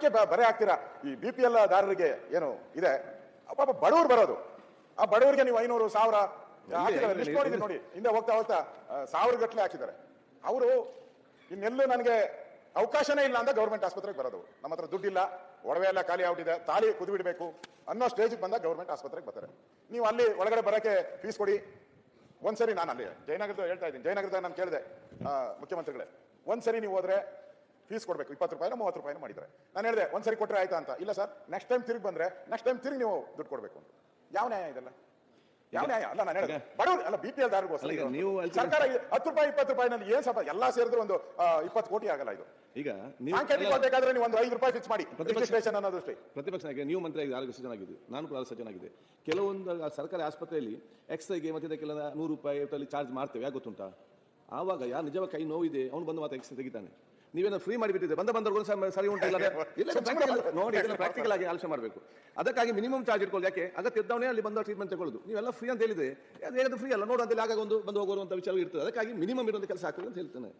ಯಾಕೆ ಬರೆ ಹಾಕ್ತೀರಾ ಈ ಬಿ ಪಿ ಎಲ್ ದಾರರಿಗೆ ಏನು ಇದೆ? ಪಾಪ ಬಡವರು ಬರೋದು. ಆ ಬಡವರಿಗೆ ನೀವು ಐನೂರು ಸಾವಿರ ನೋಡಿ. ಹಿಂದೆ ಹೋಗ್ತಾ ಹೋಗ್ತಾ ಸಾವಿರ ಗಟ್ಟಲೆ ಹಾಕಿದ್ದಾರೆ. ಅವರು ಇನ್ನೆಲ್ಲೂ ನನಗೆ ಅವಕಾಶನೇ ಇಲ್ಲ ಅಂತ ಗೌರ್ಮೆಂಟ್ ಆಸ್ಪತ್ರೆಗೆ ಬರೋದು. ನಮ್ಮ ಹತ್ರ ದುಡ್ಡಿಲ್ಲ ಒಡವೆ ಎಲ್ಲ ಖಾಲಿ ಆಗ್ಬಿಟ್ಟಿದೆ ತಾಲಿ ಕುದಿಬಿಡಬೇಕು ಅನ್ನೋ ಸ್ಟೇಜಿಗೆ ಬಂದಾಗ ಗೌರ್ಮೆಂಟ್ ಆಸ್ಪತ್ರೆಗೆ ಬರ್ತಾರೆ. ನೀವು ಅಲ್ಲಿ ಒಳಗಡೆ ಬರೋಕ್ಕೆ ಫೀಸ್ ಕೊಡಿ. ಒಂದ್ಸರಿ ನಾನು ಅಲ್ಲಿ ಜಯನಗರದ ಹೇಳ್ತಾ ಇದ್ದೀನಿ. ಜಯನಗರದ ನಾನು ಕೇಳಿದೆ ಮುಖ್ಯಮಂತ್ರಿಗಳೇ. ಒಂದ್ಸರಿ ನೀವು ಹೋದ್ರೆ ಫೀಸ್ ಕೊಡಬೇಕು. ಇಪ್ಪತ್ತು ರೂಪಾಯಿನ ಮೂವತ್ತು ರೂಪಾಯಿನ ಮಾಡಿದರೆ ನಾನು ಹೇಳಿದೆ ಒಂದ್ಸರಿ ಕೊಟ್ಟರೆ ಆಯ್ತಾ ಅಂತ. ಇಲ್ಲ ಸರ್ ನೆಕ್ಸ್ಟ್ ಟೈಮ್ ತಿರುಗಿ ಬಂದ್ರೆ ನೆಕ್ಸ್ಟ್ ಟೈಮ್ ತಿರುಗಿ ನೀವು ದುಡ್ಡು ಕೊಡಬೇಕು ಅಂತ. ಯಾವ ನ್ಯಾಯ ಇದೆಲ್ಲ? ಯಾವ ನ್ಯಾಯ? ಅಲ್ಲ ನಾನು ಹೇಳಿದೆ ಬಡವರು ಅಲ್ಲ ಬಿ ಪಿ ಎಲ್ ದಾರಿಗೋಸ್ಕರ ನೀವು ಸರ್ಕಾರ ಹತ್ತು ರೂಪಾಯಿ ಇಪ್ಪತ್ತು ರೂಪಾಯಿನಲ್ಲಿ ಏನ್ ಸಭಾ ಎಲ್ಲಾ ಸೇರಿದ್ರು ಒಂದು ಇಪ್ಪತ್ತು ಕೋಟಿ ಆಗಲ್ಲ ಇದು. ಈಗ ನೀವು ಬೇಕಾದ್ರೆ ನೀವು ಒಂದು ಐದು ರೂಪಾಯಿ ಫಿಕ್ಸ್ ಮಾಡಿ. ಪ್ರತಿಪಕ್ಷ- ರಿಜಿಸ್ಟ್ರೇಷನ್ ಅನ್ನೋದು ಅಷ್ಟೇ ಪ್ರತಿಪಕ್ಷ ನಾಯಕ ನೀವು ಮಂತ್ರಿ ಆಗಿದೆ ಆರೋಗ್ಯ ಸಚಿವನಾಗಿದ್ದು ನಾನು ಕೂಡ ಆರೋಗ್ಯ ಸಚಿವನಾಗಿದೆ ಕೆಲವೊಂದು ಸರ್ಕಾರಿ ಆಸ್ಪತ್ರೆಯಲ್ಲಿ ಎಕ್ಸ್ರೇಗೆ ಮತ್ತೆ ಇದಕ್ಕೆಲ್ಲ ನೂರು ರೂಪಾಯಿ ಚಾರ್ಜ್ ಮಾಡ್ತೇವೆ. ಯಾಕೆ ಗೊತ್ತುಂಟಾ? ಆವಾಗ ಯಾರು ನಿಜವಾಗ ಕೈ ನೋವಿದೆ ಅವನು ಬಂದು ಮಾತ್ರ ಎಕ್ಸ್ರೇ ತೆಗಿತಾನೆ. ನೀವೇನೋ ಫ್ರೀ ಮಾಡಿಬಿಟ್ಟಿದೆ ಬಂದ ಬಂದವರು ಸಹ ಸರಿ ಉಂಟು ಇಲ್ಲ ನೋಡಿ ಇದನ್ನ ಪ್ರಾಕ್ಟಿಕಲ್ ಆಗಿ ಆಲೋಚನೆ ಮಾಡಬೇಕು. ಅದಕ್ಕಾಗಿ ಮಿನಿಮಮ್ ಚಾರ್ಜ್ ಇಟ್ಕೊಳ್ಳಿ ಯಾಕೆ? ಅಗತ್ಯ ಇದ್ದವನೇ ಅಲ್ಲಿ ಬಂದ ಟ್ರೀಟ್ಮೆಂಟ್ ತಗೊಳ್ಳೋದು. ನೀವೆಲ್ಲ ಫ್ರೀ ಅಂತ ಹೇಳಿದೆ ಅದು ಹೇಳಿದ್ರೆ ಫ್ರೀ ಅಲ್ಲ ನೋಡು ಅಂತ ಆಗಾಗ ಒಂದು ಬಂದು ಹೋಗುವಂತ ವಿಚಾರ ಇರ್ತದೆ. ಅದಕ್ಕಾಗಿ ಮಿನಿಮಮ್ ಇರುವಂತ ಕೆಲಸ ಆಗ್ತದೆ ಅಂತ ಹೇಳ್ತೇನೆ.